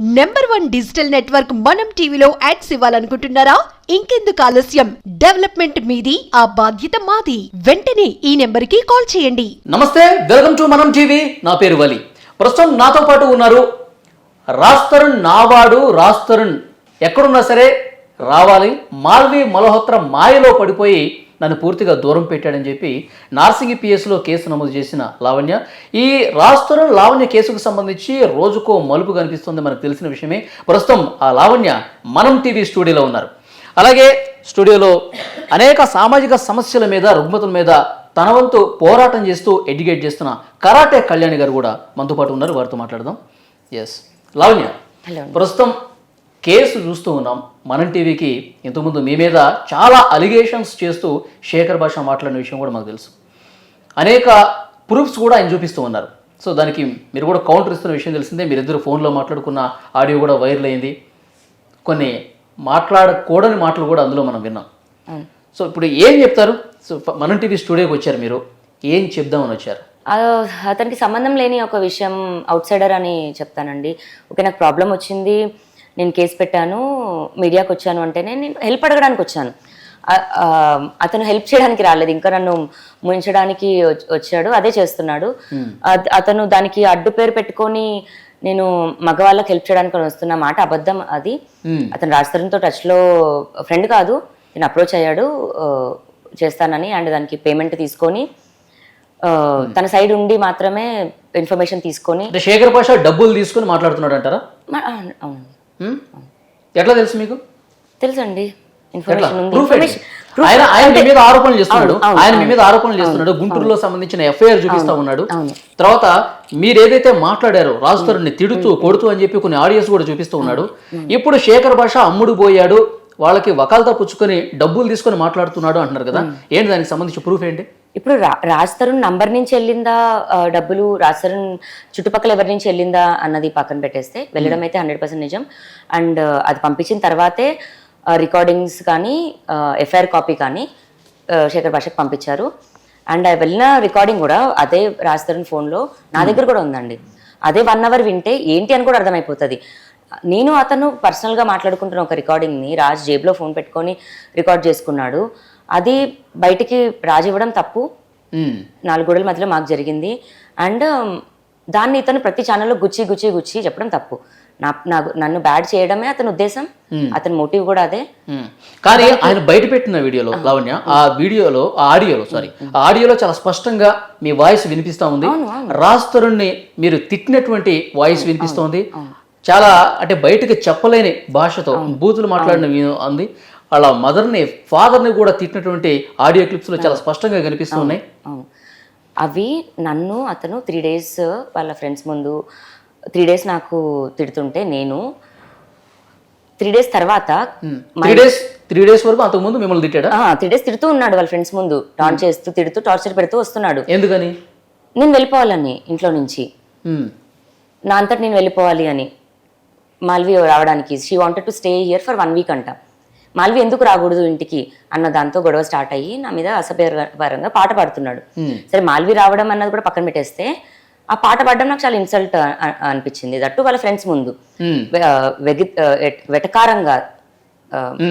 Number one digital network మనం టీవీలో ads ఇవ్వాలనుకుంటున్నారా? ఇంకెందుకు ఆలస్యం? డెవలప్మెంట్ మీది ఆ బాధ్యత మాది. వెంటనే ఈ నెంబర్కి కాల్ చేయండి. నమస్తే వెల్కమ్ టు మనం టీవీ నా పేరు వలి. ప్రస్తుతం నాతో పాటు ఉన్నారు రాస్తరుణ్ నావాడు. రాస్తరుణ్ ఎక్కడున్నా సరే రావాలి. మాల్వి మలహోత్ర మాయలో పడిపోయి నన్ను పూర్తిగా దూరం పెట్టాడని చెప్పి నార్సింగి పిఎస్లో కేసు నమోదు చేసిన లావణ్య ఈ రాస్తరుణ్ లావణ్య కేసుకు సంబంధించి రోజుకో మలుపు కనిపిస్తుంది మనకు తెలిసిన విషయమే. ప్రస్తుతం ఆ లావణ్య మనం టీవీ స్టూడియోలో ఉన్నారు. అలాగే స్టూడియోలో అనేక సామాజిక సమస్యల మీద రుగ్మతుల మీద తన వంతు పోరాటం చేస్తూ ఎడ్యుకేట్ చేస్తున్న కరాటే కళ్యాణి గారు కూడా మనతో పాటు ఉన్నారు. వారితో మాట్లాడదాం. ఎస్ లావణ్య ప్రస్తుతం కేసు చూస్తూ ఉన్నాం. మనం టీవీకి ఇంతకుముందు మీ మీద చాలా అలిగేషన్స్ చేస్తూ శేఖర్ భాష మాట్లాడిన విషయం కూడా మాకు తెలుసు. అనేక ప్రూఫ్స్ కూడా ఆయన చూపిస్తూ ఉన్నారు. సో దానికి మీరు కూడా కౌంటర్ ఇస్తున్న విషయం తెలిసిందే మీరిద్దరు ఫోన్లో మాట్లాడుకున్న ఆడియో కూడా వైరల్ అయింది. కొన్ని మాట్లాడకూడని మాటలు కూడా అందులో మనం విన్నాం. సో ఇప్పుడు ఏం చెప్తారు? సో మనం టీవీ స్టూడియోకి వచ్చారు మీరు. ఏం చెప్దామని వచ్చారు? అతనికి సంబంధం లేని ఒక విషయం అవుట్ సైడర్ అని చెప్తానండి. ఓకే నాకు ప్రాబ్లం వచ్చింది. నేను కేసు పెట్టాను మీడియాకి వచ్చాను అంటేనే నేను హెల్ప్ అడగడానికి వచ్చాను. అతను హెల్ప్ చేయడానికి రాలేదు ఇంకా నన్ను ముంచడానికి వచ్- వచ్చాడు అదే చేస్తున్నాడు. అత- అతను దానికి అడ్డు పేరు పెట్టుకొని నేను మగవాళ్ళకి హెల్ప్ చేయడానికి వస్తున్న మాట అబద్ధం అది. అతను రాజతరంతో టచ్లో ఫ్రెండ్ కాదు నేను అప్రోచ్ అయ్యాడు చేస్తానని అండ్ దానికి పేమెంట్ తీసుకొని తన సైడ్ ఉండి మాత్రమే ఇన్ఫర్మేషన్ తీసుకొని శేఖర్ భాష డబ్బులు తీసుకుని మాట్లాడుతున్నాడు అంటారా అవును? ఎట్లా తెలుసు మీకు? తెలుసండి. ఇన్ఫర్మేషన్ ఆయన ఆయన మీ మీద ఆరోపణలు చేస్తున్నాడు. ఆయన మీ మీద ఆరోపణలు చేస్తున్నాడు. గుంటూరులో సంబంధించిన ఎఫ్ఐఆర్ చూపిస్తా ఉన్నాడు. తర్వాత మీరు ఏదైతే మాట్లాడారో రాజుతరుని తిడుతూ కొడుతూ అని చెప్పి కొన్ని ఆడియోస్ కూడా చూపిస్తూ ఉన్నాడు. ఇప్పుడు శేఖర్ భాష అమ్ముడు పోయాడు. వాళ్ళకి వకాలతా పుచ్చుకొని డబ్బులు తీసుకొని మాట్లాడుతున్నాడు అంటున్నారు కదా. ఏంటి దానికి సంబంధించి ప్రూఫ్ ఏంటి? ఇప్పుడు రా- రాజ్ తరుణ్ నంబర్ నుంచి వెళ్ళిందా? డబ్బులు రాజ్ తరుణ్ చుట్టుపక్కల ఎవరి నుంచి వెళ్ళిందా అన్నది పక్కన పెట్టేస్తే వెళ్ళడం అయితే హండ్రెడ్ పర్సెంట్ నిజం. అండ్ అది పంపించిన తర్వాతే రికార్డింగ్స్ కానీ ఎఫ్ఐఆర్ కాపీ కానీ శేఖర్ భాషకు పంపించారు. అండ్ వెళ్ళిన రికార్డింగ్ కూడా అదే రాజ్ తరుణ్ ఫోన్లో నా దగ్గర కూడా ఉందండి. అదే వన్ అవర్ వింటే ఏంటి అని కూడా అర్థమైపోతుంది. నేను అతను పర్సనల్గా మాట్లాడుకుంటున్న ఒక రికార్డింగ్ని రాజ్ జేబులో ఫోన్ పెట్టుకొని రికార్డ్ చేసుకున్నాడు. అది బయటికి రాజ్ ఇవ్వడం తప్పు. నాలుగు గోడల మధ్యలో మాకు జరిగింది. అండ్ దాన్ని ఇతను ప్రతి ఛానల్లో గుచ్చి గుచ్చి గుచ్చి చెప్పడం తప్పు. నా నన్ను బ్యాడ్ చేయడమే అతని ఉద్దేశం. అతని మోటివ్ కూడా అదే. కానీ ఆయన బయట పెట్టిన వీడియోలో లావణ్య ఆ వీడియోలో ఆడియోలో సారీ ఆడియోలో చాలా స్పష్టంగా మీ వాయిస్ వినిపిస్తా ఉంది. రాజ్ తరుణ్ని మీరు తిట్టినటువంటి వాయిస్ వినిపిస్తోంది చాలా అంటే బయటకు చెప్పలేని భాషతో బూతులు మాట్లాడిన ఉంది. వాళ్ళ మదర్ని ఫాదర్ని కూడా తిట్టినటువంటి ఆడియో క్లిప్స్లో చాలా స్పష్టంగా కనిపిస్తూ ఉన్నాయి. అవును అవి నన్ను అతను త్రీ డేస్ వాళ్ళ ఫ్రెండ్స్ ముందు త్రీ డేస్ నాకు తిడుతుంటే నేను త్రీ డేస్ తర్వాత త్రీ డేస్ త్రీ డేస్ వరకు అంతకుముందు మిమ్మల్ని తిట్టాడా? త్రీ డేస్ తిడుతూ ఉన్నాడు వాళ్ళ ఫ్రెండ్స్ ముందు. టాన్ చేస్తూ తిడుతూ టార్చర్ పెడుతూ వస్తున్నాడు. ఎందుకని? నేను వెళ్ళిపోవాలని ఇంట్లో నుంచి. హ్మ్. నా అంతటి నేను వెళ్ళిపోవాలి అని. మాల్వి రావడానికి. She wanted to stay here for one week అంట. మాల్వి ఎందుకు రాకూడదు ఇంటికి అన్న దాంతో గొడవ స్టార్ట్ అయ్యి నా మీద అసభ్యపరంగా పాట పాడుతున్నాడు. సరే మాల్వి రావడం అన్నది కూడా పక్కన పెట్టేస్తే ఆ పాట పాడడం నాకు చాలా ఇన్సల్ట్ అనిపించింది. దట్టు వాళ్ళ ఫ్రెండ్స్ ముందు. వెగి వెటకారంగా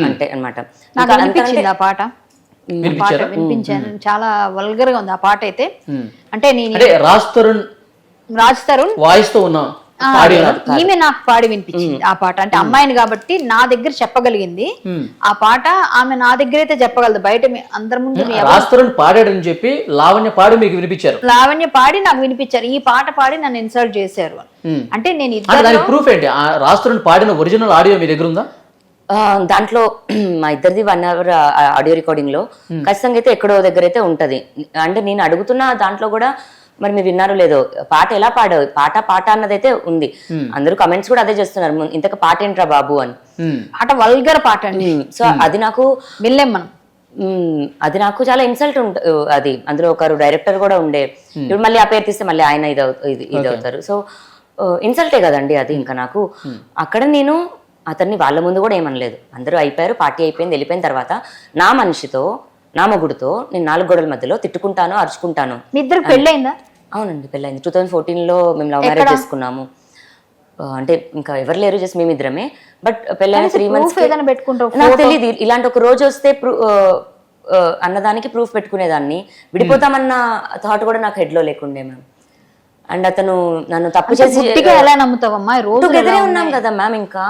అంటే అనమాట నాకు అనిపించింది ఆ పాట. పాట వినిపించాను. చాలా వల్గర్గా ఉంది ఆ పాట అయితే. అంటే నేను అంటే రాజ్ తరుణ్ రాజ్ తరుణ్ వాయిస్తో ఉన్న ఈమె నాకు పాడి వినిపించింది ఆ పాట. అంటే అమ్మాయిని కాబట్టి నా దగ్గర చెప్పగలిగింది. ఆ పాట ఆమె నా దగ్గర అయితే చెప్పగలదు. బయట మీ- అందరి ముందు తరుణ్ పాడాడని చెప్పి లావణ్య పాడి మీకు వినిపించారు. లావణ్య పాడి నాకు వినిపించారు. ఈ పాట పాడి నన్ను ఇన్సల్ట్ చేశారు. అంటే నేను దానికి ప్రూఫ్ ఏంటి? తరుణ్ పాడిన ఒరిజినల్ ఆడియో మీ దగ్గర ఉందా? ఆ, దాంట్లో మా ఇద్దరిది వన్ అవర్ ఆడియో రికార్డింగ్లో ఖచ్చితంగా అయితే ఎక్కడో దగ్గర అయితే ఉంటది. అంటే నేను అడుగుతున్న దాంట్లో కూడా మరి మీరు విన్నారో లేదో పాట ఎలా పాడావు? పాట పాట అన్నదైతే ఉంది. అందరూ కమెంట్స్ కూడా అదే చేస్తున్నారు. "ము- ఇంతక పాట ఏంట్రా బాబు అని. పాట వల్గర్ పాట అండి. సో అది నాకు వినలేం మనం. అది నాకు చాలా ఇన్సల్ట్ ఉంట అది. అందులో ఒకరు డైరెక్టర్ కూడా ఉండే. ఇప్పుడు మళ్ళీ ఆ పేరు తీస్తే మళ్ళీ ఆయన ఇది ఇది అవుతారు సో ఇన్సల్టే కదండి అది ఇంకా నాకు. అక్కడ నేను అతన్ని వాళ్ళ ముందు కూడా ఏమనలేదు. అందరూ అయిపోయారు పార్టీ అయిపోయింది వెళ్ళిపోయిన తర్వాత నా మనిషితో నా మొగుడుతో నేను నాలుగు గోడల మధ్యలో తిట్టుకుంటాను అరుచుకుంటాను. మీ ఇద్దరికి పెళ్ళయిందా? అవునండి పెళ్ళైంది టూ థౌజండ్ ఫోర్టీన్లో మేము లవ్ మ్యారేజ్ చేసుకున్నాము. అంటే ఇంకా ఎవరు లేరు జస్ట్ మేమిద్దరమే. బట్ పెళ్ళైన త్రీ మంత్స్ నాకు తెలియదు ఇలాంటి ఒక రోజు వస్తే అన్నదానికి ప్రూఫ్ పెట్టుకునేదాన్ని. విడిపోతామన్న థాట్ కూడా నాకు హెడ్లో లేకుండే మ్యామ్ అండ్ అతను నన్ను తప్పు చేసి ఎలా నమ్ముతావమ్మా? రోజు ఉన్నాం కదా మ్యామ్ ఇంకా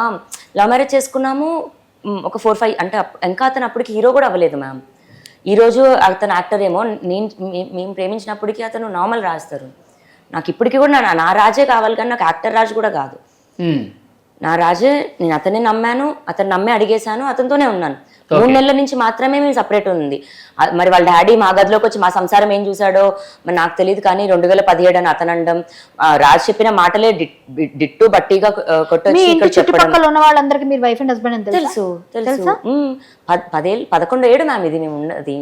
లవ్ మ్యారేజ్ చేసుకున్నాము. ఒక ఫోర్ ఫైవ్ అంటే ఇంకా అతను అప్పటికి హీరో కూడా అవ్వలేదు మ్యామ్ ఈ రోజు అతను యాక్టర్ ఏమో నేను మేము ప్రేమించినప్పటికీ అతను నార్మల్ రాస్తారు. నాకు ఇప్పటికీ కూడా నా నా రాజే కావాలి కానీ నాకు యాక్టర్ రాజు కూడా కాదు. నా రాజే నేను అతన్ని నమ్మాను అతను నమ్మి అడిగేశాను అతనితోనే ఉన్నాను. మూడు నెలల నుంచి మాత్రమే మేము సపరేట్ ఉంది. మరి వాళ్ళ డాడీ మా గదిలోకి వచ్చి మా సంసారం ఏం చూసాడో మరి నాకు తెలియదు కానీ రెండు వేల పదిహేడు అని అతను అనడం ఆ, రాజు చెప్పిన మాటలే డిట్- డిట్టు బట్టిగా కొట్టొచ్చి ఇంటి ఇక్కడ చెప్పడం చుట్టుపక్కల ఉన్న వాళ్ళందరికీ మీరు వైఫ్ అండ్ హస్బెండ్ తెలుసు? తెలుసు పదేళ్ళు పదకొండు ఏడు మ్యామ్ ఇది మేము ఉన్నది.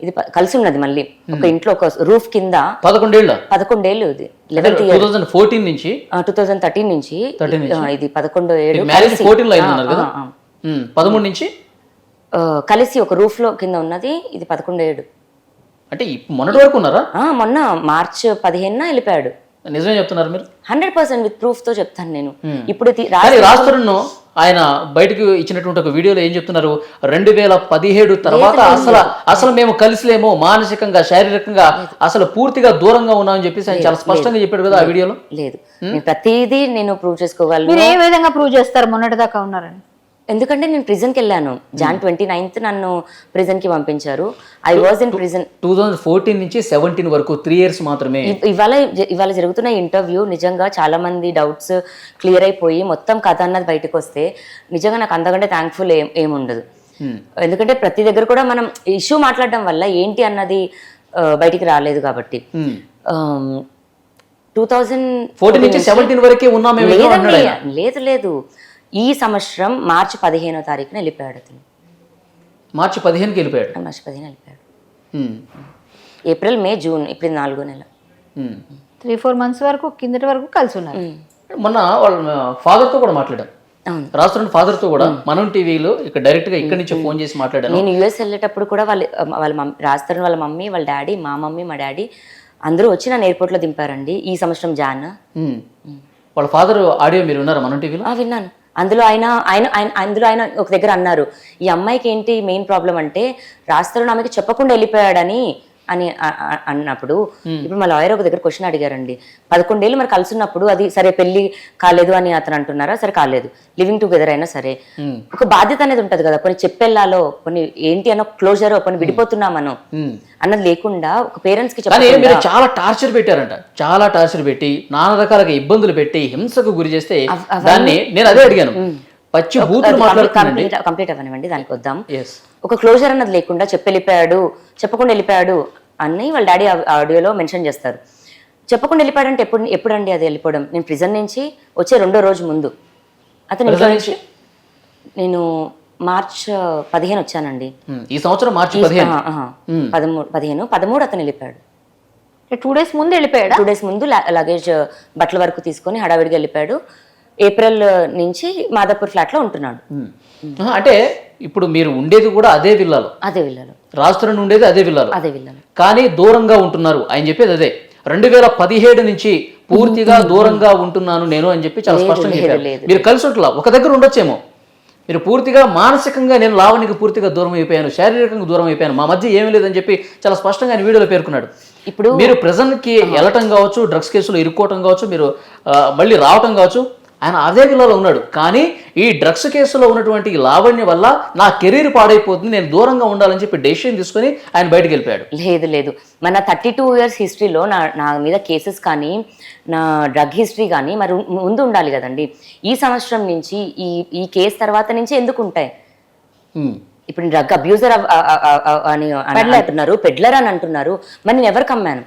ఇది కలిసి ఉన్నది మళ్ళీ. ఒక ఇంట్లో ఒక రూఫ్ కింద పదకొండేళ్ళ పదకొండేళ్ళు ఇది. Eleventh two year thousand fourteen నుంచి? టూ థౌజండ్ థర్టీన్ నుంచి. 13 నుంచి? ఆ, ఇది పదకొండో ఏడు మ్యారేజ్ ఫోర్టీన్. పదమూడు నుంచి? కలిసి ఒక రూఫ్లో కింద ఉన్నది. ఇది పదకొండో ఏడు అంటే మొన్నటి వరకు ఉన్నారా? ఆ, మొన్న మార్చ్ పదిహేనున వెళ్ళిపోయాడు. నిజమే చెప్తున్నారు మీరు? హండ్రెడ్ పర్సెంట్ విత్ ప్రూఫ్తో చెప్తాను నేను. ఇప్పుడు రాష్ట్రంను ఆయన బయటకు ఇచ్చినటువంటి ఒక వీడియోలో ఏం చెప్తున్నారు? రెండు వేల పదిహేడు తర్వాత అసలు అసలు మేము కలిసిలేమో మానసికంగా శారీరకంగా అసలు పూర్తిగా దూరంగా ఉన్నామని చెప్పేసి ఆయన చాలా స్పష్టంగా చెప్పాడు కదా ఆ వీడియోలో? లేదు. ప్రతిదీ నేను ప్రూవ్ చేసుకోగలను. మీరు ఏ విధంగా ప్రూవ్ చేస్తారు? మొన్నటిదాకా ఉన్నారని. ఎందుకంటే నేను ప్రిజన్కి వెళ్ళాను జాన్ ట్వంటీ నైన్త్ నన్ను ప్రిజన్కి పంపించారు. I was in prison two thousand fourteen నుంచి సెవెంటీన్ వరకు త్రీ ఇయర్స్ మాత్రమే. ఇవాళ ఇవాళ జరుగుతున్న ఇంటర్వ్యూ నిజంగా చాలా మంది డౌట్స్ క్లియర్ అయిపోయి మొత్తం కథ అన్నది బయటకు వస్తే నిజంగా నాకు అంతకంటే థ్యాంక్ఫుల్ ఏం ఏముండదు ఎందుకంటే ప్రతి దగ్గర కూడా మనం ఇష్యూ మాట్లాడడం వల్ల ఏంటి అన్నది బయటికి రాలేదు కాబట్టి. టూ థౌజండ్ ఫోర్టీన్ నుంచి సెవెంటీన్ వరకే ఉన్నాం. లేదు లేదు. ఈ సంవత్సరం మార్చి పదిహేనో తారీఖున వెళ్ళిపోయాడు అతను. మార్చి పదిహేనుకి వెళ్ళిపోయాడు? మార్చి పదిహేను వెళ్ళిపోయాడు. ఏప్రిల్ మే జూన్ ఇప్పుడు నాలుగో నెల. త్రీ ఫోర్ మంత్స్ వరకు కిందటి వరకు కలిసి ఉన్నారు. మొన్న వాళ్ళ ఫాదర్తో కూడా మాట్లాడాం. అవును. రాష్ట్రం ఫాదర్తో కూడా మనం టీవీలో ఇక్కడ డైరెక్ట్గా ఇక్కడి నుంచి ఫోన్ చేసి మాట్లాడాను. నేను యుఎస్ వెళ్ళేటప్పుడు కూడా వాళ్ళ వాళ్ళ మమ్మీ రాస్తారు వాళ్ళ మమ్మీ వాళ్ళ డాడీ మా మమ్మీ మా డాడీ అందరూ వచ్చి నన్ను ఎయిర్పోర్ట్లో దింపారండి ఈ సంవత్సరం జాన్. వాళ్ళ ఫాదర్ ఆడియో మీరు విన్నారా మనం టీవీలో? ఆ, విన్నాను. అందులో ఆయన ఆయన ఆయన అందులో ఆయన ఒక దగ్గర అన్నారు ఈ అమ్మాయికి ఏంటి మెయిన్ ప్రాబ్లం అంటే రాస్తారు ఆమెకి చెప్పకుండా వెళ్ళిపోయాడని అని అన్నప్పుడు ఇప్పుడు మా లాయర్ ఒక దగ్గర క్వశ్చన్ అడిగారండి. పదకొండేళ్ళు మరి కలిసి ఉన్నప్పుడు అది సరే పెళ్ళి కాలేదు అని అతను అంటున్నారా? సరే కాలేదు. లివింగ్ టుగెదర్ అయినా సరే. ఒక బాధ్యత అనేది ఉంటది కదా. కొన్ని చెప్పెళ్ళాలో కొన్ని ఏంటి అన్న క్లోజర్ కొన్ని విడిపోతున్నాం మనం. అన్నది లేకుండా ఒక పేరెంట్స్కి మీరు చాలా టార్చర్ పెట్టారంట. చాలా టార్చర్ పెట్టి నానా రకాలుగా ఇబ్బందులు పెట్టి హింసకు గురి చేస్తే దాన్ని నేను అదే అడిగాను. పచ్చి కంప్లీట్ అవ్వనివ్వండి దానికి వద్దాం ఒక క్లోజర్ అన్నది లేకుండా చెప్పి వెళ్ళిపోయాడు చెప్పకుండా వెళ్ళిపోయాడు అని వాళ్ళ డాడీ ఆడియోలో మెన్షన్ చేస్తారు. చెప్పకుండా వెళ్ళిపోయాడు అంటే ఎప్పుడు ఎప్పుడండి అది వెళ్ళిపోవడం? నేను ప్రిజన్ నుంచి వచ్చే రెండో రోజు ముందు. అతను ఇంట్లో నుంచి? నేను మార్చ్ పదిహేను వచ్చానండి. ఈ సంవత్సరం మార్చి. పదమూడు పదిహేను? పదమూడు అతను వెళ్ళిపోయాడు. టూ డేస్ ముందు వెళ్ళిపోయాడా? టూ డేస్ ముందు లగేజ్ బట్టల వరకు తీసుకొని హడావిడిగా వెళ్ళిపోయాడు. ఏప్రిల్ నుంచి మాదాపూర్ ఫ్లాట్లో ఉంటున్నాడు. ఉమ్. ఆహా, అంటే ఇప్పుడు మీరు ఉండేది కూడా అదే విల్లాలో? అదే విల్లలో. రాష్ట్రం ఉండేది అదే విల్లాలో? అదే విల్లలో. కానీ దూరంగా ఉంటున్నారు ఆయన చెప్పేది అదే. రెండు వేల పదిహేడు నుంచి పూర్తిగా దూరంగా ఉంటున్నాను నేను అని చెప్పి చాలా స్పష్టంగా చెప్పారు. మీరు కలిసి ఉంటున్నా ఒక దగ్గర ఉండొచ్చేమో. మీరు పూర్తిగా మానసికంగా నేను లావణ్యకి పూర్తిగా దూరం అయిపోయాను శారీరకంగా దూరం అయిపోయాను. మా మధ్య ఏమీ లేదని చెప్పి చాలా స్పష్టంగా ఆయన వీడియోలో పేర్కొన్నాడు. ఇప్పుడు మీరు ప్రెజెంట్కి వెళ్ళటం కావచ్చు డ్రగ్స్ కేసులో ఇరుక్కోవటం కావచ్చు మీరు మళ్ళీ రావటం కావచ్చు ఆయన అదే విల్లలో ఉన్నాడు. కానీ ఈ డ్రగ్స్ కేసులో ఉన్నటువంటి లావణ్య వల్ల నా కెరీర్ పాడైపోతుంది నేను దూరంగా ఉండాలని చెప్పి డెసిషన్ తీసుకొని ఆయన బయటకు వెళ్ళిపోయాడు. లేదు లేదు. మన థర్టీ టూ ఇయర్స్ హిస్టరీలో నా నా మీద కేసెస్ కానీ నా డ్రగ్ హిస్టరీ కానీ మరి ముందు ఉండాలి కదండి. ఈ సంవత్సరం నుంచి ఈ ఈ కేసు తర్వాత నుంచి ఎందుకు ఉంటాయి. ఇప్పుడు డ్రగ్ అబ్యూజర్ అని అంటున్నారు పెడ్లర్ అని అంటున్నారు. మరి నేను ఎవరికి అమ్మాను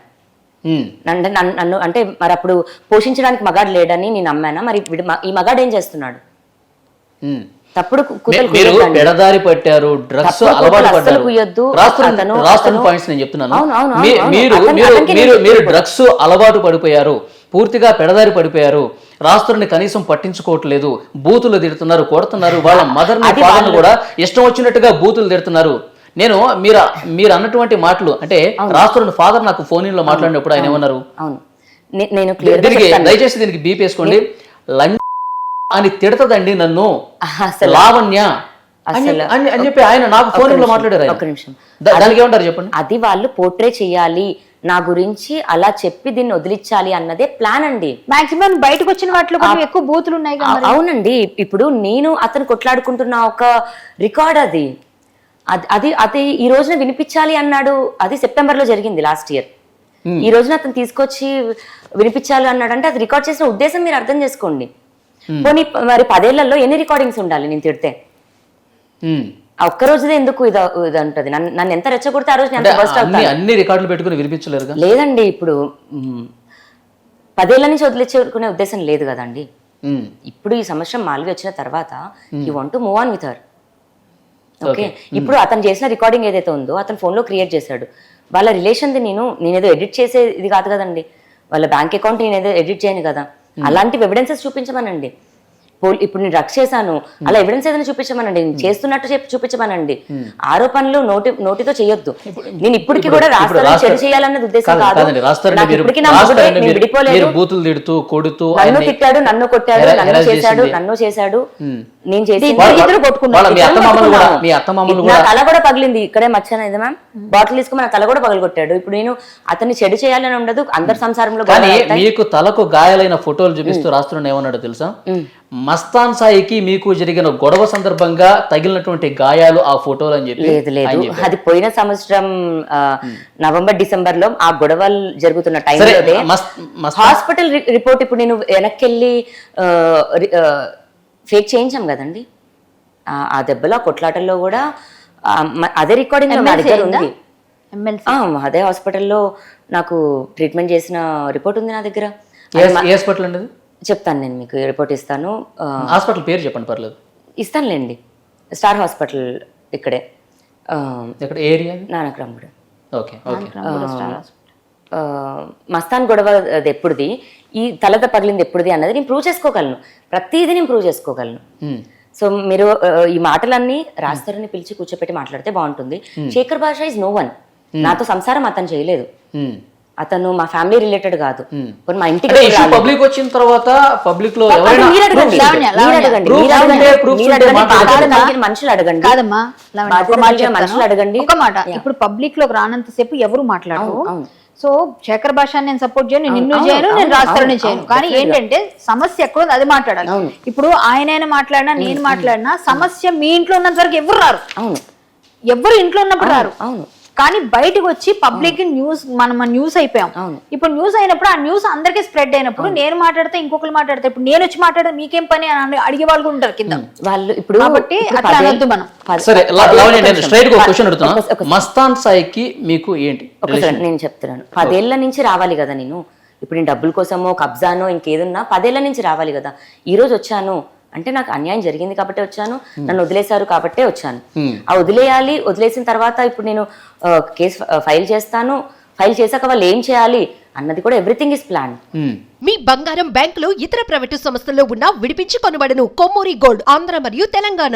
ఉమ్. నన్ను నన్ను- అంటే మరి అప్పుడు పోషించడానికి మగాడు లేడని నేను అమ్మానా మరి ఈ మగాడు ఏం చేస్తున్నాడు ఉమ్. తప్పుడు. పెడదారి పట్టారు డ్రగ్స్ అలవాటు పడ్డారు అతను- పాయింట్స్ నేను చెప్తున్నాను మీరు మీరు మీరు. డ్రగ్స్ అలవాటు పడిపోయారు పూర్తిగా పెడదారి పడిపోయారు రాష్ట్రాన్ని కనీసం పట్టించుకోవట్లేదు బూతులు తిడుతున్నారు కొడుతున్నారు వాళ్ళ మదర్ని అది ఫాదర్ వాళ్ళు- కూడా ఇష్టం వచ్చినట్టుగా బూతులు తిడుతున్నారు నేను మీరు మీరు అన్నటువంటి మాటలు అంటే రాష్ట్రం ఫాదర్ నాకు ఫోన్లో మాట్లాడినప్పుడు ఆయన ఏమన్నారు? అవును. నేను దీనికి దయచేసి దీనికి బీప్ వేసుకోండి. లంచ్ అని తిడతదండి నన్ను. లావణ్య. అని అసలు- అని అని చెప్పి ఆయన నాకు ఫోన్లో మాట్లాడారు. ఒక్క నిమిషం. దానికి ఏమంటారు చెప్పండి? అది వాళ్ళు పోర్ట్రే చేయాలి. నా గురించి అలా చెప్పి దీన్ని వదిలించాలి అన్నదే ప్లాన్ అండి. మాక్సిమం బయటకు వచ్చిన వాటిలో ఎక్కువ బూతులు ఉన్నాయి అవునండి. ఇప్పుడు నేను అతను కొట్లాడుకుంటున్న ఒక రికార్డ్ అది. అది- అది అది ఈ రోజున వినిపించాలి అన్నాడు. అది సెప్టెంబర్లో జరిగింది లాస్ట్ ఇయర్. ఈ రోజున అతను తీసుకొచ్చి వినిపించాలి అన్నాడు. అంటే అది రికార్డ్ చేసిన ఉద్దేశం మీరు అర్థం చేసుకోండి. పోనీ మరి పదేళ్ళలో ఎన్ని రికార్డింగ్స్ ఉండాలి నేను తిడితే? ఒక్క రోజుదే ఎందుకు ఇది ఇది ఉంటుంది నన్ను ఎంత రెచ్చగొడితే ఆ రోజు నేను అన్ని రికార్డులు పెట్టుకుని వినిపించలేరుగా? లేదండి ఇప్పుడు పదేళ్ళ నుంచి వదిలించుకునే ఉద్దేశం లేదు కదండి. ఇప్పుడు ఈ సంవత్సరం మాల్వి వచ్చిన తర్వాత you want move on with her okay. ఇప్పుడు అతను చేసిన రికార్డింగ్ ఏదైతే ఉందో అతను phone లో క్రియేట్ చేశాడు. వాళ్ళ రిలేషన్ది నేను నేనేదో ఎడిట్ చేసే ఇది కాదు కదండి. వాళ్ళ బ్యాంక్ అకౌంట్ నేనేదో ఎడిట్ చేయను కదా. అలాంటివి ఎవిడెన్సెస్ చూపించమనండి. ఇప్పుడు నేను రక్ష చేశాను. అలా ఎవిడెన్స్ ఏదైనా చూపించమనండి. నేను చేస్తున్నట్టు చెప్పి చూపించమనండి. ఆరోపణలు నోటి నోటితో చేయొద్దు. నేను ఇప్పటికి కూడా రాస్తాను చెడు చేయాలన్నది ఉద్దేశం కాదు, ఇప్పటికీ నా నేను విడిపోలేదు. బూతులు తిడుతూ కొడుతూ నన్ను తిట్టాడు నన్ను కొట్టాడు నన్ను చేశాడు? నన్ను చేశాడు. నేను చేసి ఇద్దరు అత్తమామలు నా కూడా తల కూడా పగిలింది. ఇక్కడే మచ్చన ఇది మ్యామ్. బాటిల్ తీసుకుని నా తల కూడా పగలగొట్టాడు ఇప్పుడు నేను అతన్ని చెడు చేయాలని ఉండదు. అందరి సంసారంలో. మీకు తలకు గాయాలైన ఫోటోలు చూపిస్తూ రాస్తున్నాడు ఏమన్నాడు తెలుసా? మస్తాన్ సాయికి మీకు జరిగిన గొడవ సందర్భంగా తగిలినటువంటి గాయాలు ఆ ఫోటోలు అని చెప్పి లేదు లేదు. అది పోయిన సంవత్సరం నవంబర్ డిసెంబర్లో ఆ గొడవలు జరుగుతున్న సరే టైంలో హాస్పిటల్ రిపోర్ట్ ఇప్పుడు నేను వెనక్కి వెళ్ళి ఫేక్ చేయించాం కదండి. ఆ, దెబ్బలో కొట్లాటల్లో కూడా అదే రికార్డింగ్ నా దగ్గర ఉంది. అదే హాస్పిటల్లో నాకు ట్రీట్మెంట్ చేసిన రిపోర్ట్ ఉంది నా దగ్గర. హాస్పిటల్ అండి అది? చెప్తాను నేను మీకు రిపోర్ట్ ఇస్తాను. ఆ, హాస్పిటల్ పేరు చెప్పండి పర్లేదు. ఇస్తానులేండి. స్టార్ హాస్పిటల్ ఇక్కడే. ఆ, ఎక్కడ ఏరియా నానక్రాముడు ఓకే ఓకే. ఆ, మస్తాన్ గొడవ అది ఎప్పుడుది? ఈ తలత పగిలింది ఎప్పుడుది అన్నది నేను ప్రూవ్ చేసుకోగలను. ప్రతిదీ నేను ప్రూవ్ చేసుకోగలను. సో మీరు ఈ మాటలన్నీ రాస్తారని పిలిచి కూర్చోపెట్టి మాట్లాడితే బాగుంటుంది. శేఖర్ భాష ఇస్ నో వన్ నాతో సంసారం అతను చేయలేదు. అతను మా ఫ్యామిలీ రిలేటెడ్ కాదు. మా ఇంటికి. పబ్లిక్ వచ్చిన తర్వాత పబ్లిక్లో మీరు అడగండి. అడగండి. అడగండి. మనుషులు అడగండి. కాదమ్మా. మనుషులు అడగండి. ఒక మాట. ఇప్పుడు పబ్లిక్లోకి రానంతసేపు ఎవరు మాట్లాడరు? అవును. సో శేఖర్ భాష నేను సపోర్ట్ చేయను నిన్ను చేయను నేను రాస్తారని చేయను. కానీ. ఏంటంటే సమస్య ఎక్కడ ఉంది అది మాట్లాడాలి. అవును. ఇప్పుడు ఆయన మాట్లాడినా నేను మాట్లాడినా సమస్య మీ ఇంట్లో ఉన్నంత వరకు ఎవరు రారు? అవును. ఎవరు ఇంట్లో ఉన్నప్పుడు రారు? అవును. కానీ బయటకు వచ్చి పబ్లిక్ న్యూస్ మనం న్యూస్ అయిపోయాం. అవును. ఇప్పుడు న్యూస్ అయినప్పుడు ఆ న్యూస్ అందరికీ స్ప్రెడ్ అయినప్పుడు నేను మాట్లాడితే ఇంకొకరు మాట్లాడితే ఇప్పుడు నేను వచ్చి మాట్లాడితే మీకేం పని అని అడిగే వాళ్ళు కూడా ఉంటారు కింద. వాళ్ళు ఇప్పుడు కాబట్టి అట్లా అనొద్దు మనం. సరే నేను. స్ట్రైట్గా క్వశ్చన్ అడుగుతున్నా. మస్తాన్ సాయికి మీకు ఏంటి? నేను చెప్తున్నాను. పదేళ్ళ నుంచి రావాలి కదా నేను? ఇప్పుడు నేను డబ్బుల కోసమో కబ్జానో ఇంకేదున్నా పదేళ్ళ నుంచి రావాలి కదా? ఈ రోజు వచ్చాను అంటే నాకు అన్యాయం జరిగింది కాబట్టి వచ్చాను. నన్ను వదిలేశారు కాబట్టే వచ్చాను. ఆ వదిలేయాలి వదిలేసిన తర్వాత ఇప్పుడు నేను కేసు ఫైల్ చేస్తాను. ఫైల్ చేశాక వాళ్ళు ఏం చేయాలి అన్నది కూడా ఎవ్రీథింగ్ ఇస్ ప్లాన్. మీ బంగారం బ్యాంకులో ఇతర ప్రైవేటు సంస్థల్లో ఉన్న విడిపించి కొనబడను కొమ్మూరి గోల్డ్ ఆంధ్ర మరియు తెలంగాణ.